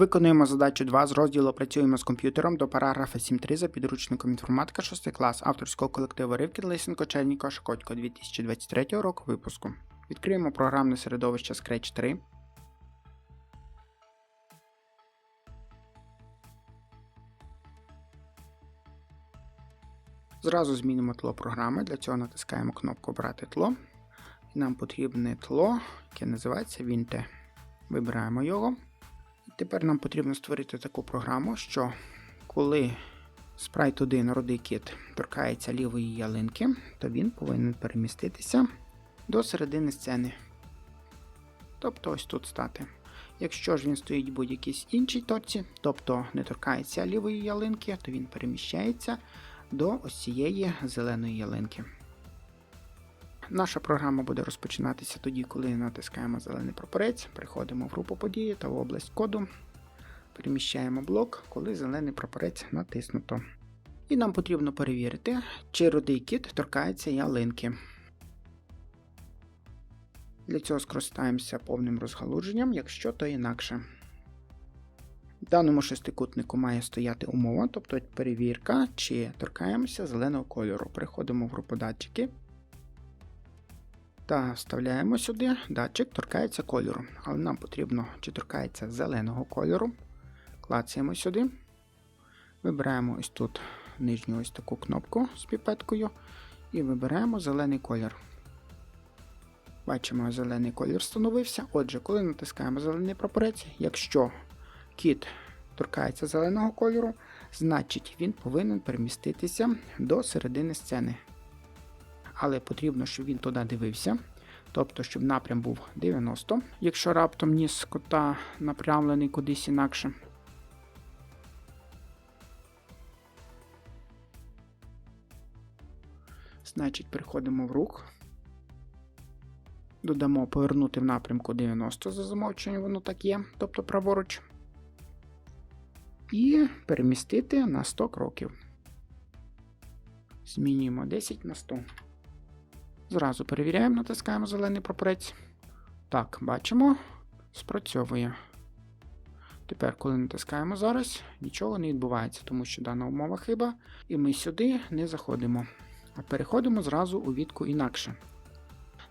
Виконуємо задачу 2 з розділу Працюємо з комп'ютером до параграфа 7.3 за підручником інформатика 6 клас авторського колективу Ривкін Лисенко Черніко Шкодько 2023 року випуску. Відкриємо програмне середовище Scratch 3. Зразу змінимо тло програми. Для цього натискаємо кнопку Обрати тло. Нам потрібне тло, яке називається Vinte. Вибираємо його. Тепер нам потрібно створити таку програму, що коли спрайт 1 рудий кіт торкається лівої ялинки, то він повинен переміститися до середини сцени. Тобто ось тут стати. Якщо ж він стоїть в будь-якійсь іншій точці, тобто не торкається лівої ялинки, то він переміщається до ось цієї зеленої ялинки. Наша програма буде розпочинатися тоді, коли натискаємо зелений прапорець, переходимо в групу події та в область коду, переміщаємо блок, коли зелений прапорець натиснуто. І нам потрібно перевірити, чи рудий кіт торкається ялинки. Для цього скористаємося повним розгалуженням, якщо то інакше. В даному шестикутнику має стояти умова, тобто перевірка, чи торкаємося зеленого кольору. Переходимо в групу датчики та вставляємо сюди датчик торкається кольору. Але нам потрібно, чи торкається зеленого кольору. Клацаємо сюди. Вибираємо ось тут нижню ось таку кнопку з піпеткою і вибираємо зелений колір. Бачимо, зелений колір встановився. Отже, коли натискаємо зелений прапорець, якщо кіт торкається зеленого кольору, значить він повинен переміститися до середини сцени. Але потрібно, щоб він туди дивився. Тобто, щоб напрям був 90, якщо раптом ніс кота напрямлений кудись інакше. Значить, переходимо в рух. Додамо повернути в напрямку 90 за замовченням, воно так є, тобто праворуч. І перемістити на 100 кроків. Змінюємо 10 на 100. Зразу перевіряємо, натискаємо зелений прапорець. Так, бачимо, спрацьовує. Тепер, коли натискаємо зараз, нічого не відбувається, тому що дана умова хиба, і ми сюди не заходимо. А переходимо зразу у відку інакше.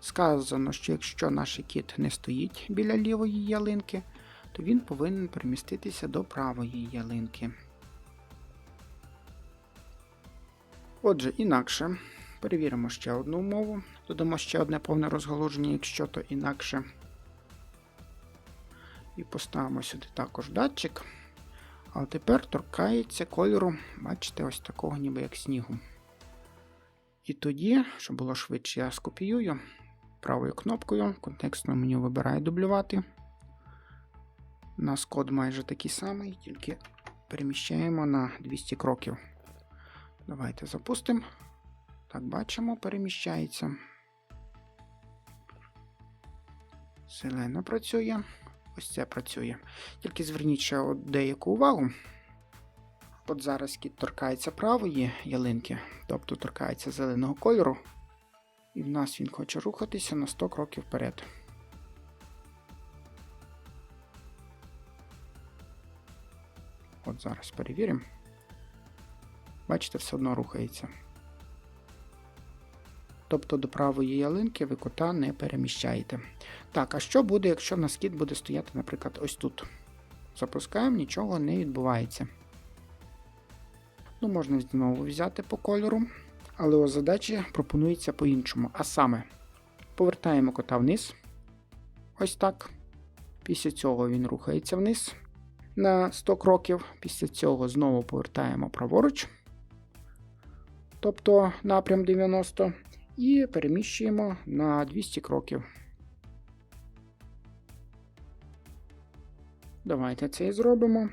Сказано, що якщо наш кіт не стоїть біля лівої ялинки, то він повинен переміститися до правої ялинки. Отже, інакше. Перевіримо ще одну умову. Додамо ще одне повне розгалуження, якщо то інакше. І поставимо сюди також датчик. А тепер торкається кольору, бачите, ось такого ніби як снігу. І тоді, щоб було швидше, я скопіюю правою кнопкою, контекстно меню вибираю дублювати. У нас код майже такий самий, тільки переміщаємо на 200 кроків. Давайте запустимо. Так, бачимо, переміщається. Зелено працює. Ось це працює. Тільки зверніть ще деяку увагу. От зараз кіт торкається правої ялинки, тобто торкається зеленого кольору. І в нас він хоче рухатися на 100 кроків вперед. От зараз перевіримо. Бачите, все одно рухається. Тобто до правої ялинки ви кота не переміщаєте. Так, а що буде, якщо в нас буде стояти, наприклад, ось тут? Запускаємо, нічого не відбувається. Ну, можна знову взяти по кольору, але у задачі пропонується по-іншому. А саме, повертаємо кота вниз. Ось так. Після цього він рухається вниз на 100 кроків. Після цього знову повертаємо праворуч, тобто напрям 90 і переміщуємо на 200 кроків. Давайте це і зробимо.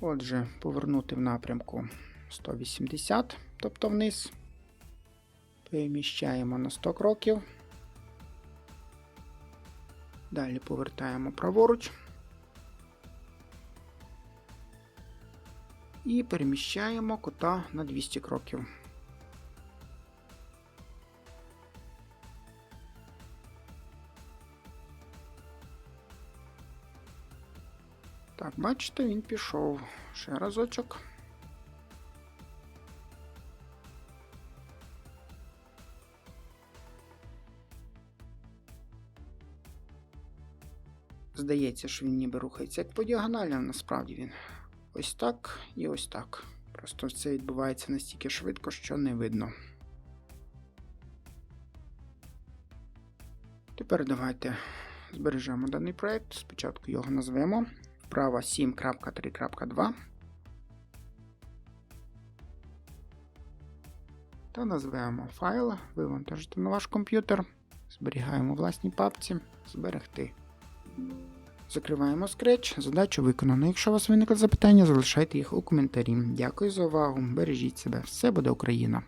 Отже, повернути в напрямку 180, тобто вниз. Переміщаємо на 100 кроків. Далі повертаємо праворуч. І переміщаємо кота на 200 кроків. Так, бачите, він пішов ще разочок. Здається, що він ніби рухається як по діагоналі, а насправді він ось так і ось так. Просто це відбувається настільки швидко, що не видно. Тепер давайте збережемо даний проект. Спочатку його назвемо вправа 7.3.2 та назвемо файл, вивантажити на ваш комп'ютер, зберігаємо власній папці, зберегти. Закриваємо Scratch, задачу виконано. Якщо у вас виникли запитання, залишайте їх у коментарі. Дякую за увагу, бережіть себе, все буде Україна!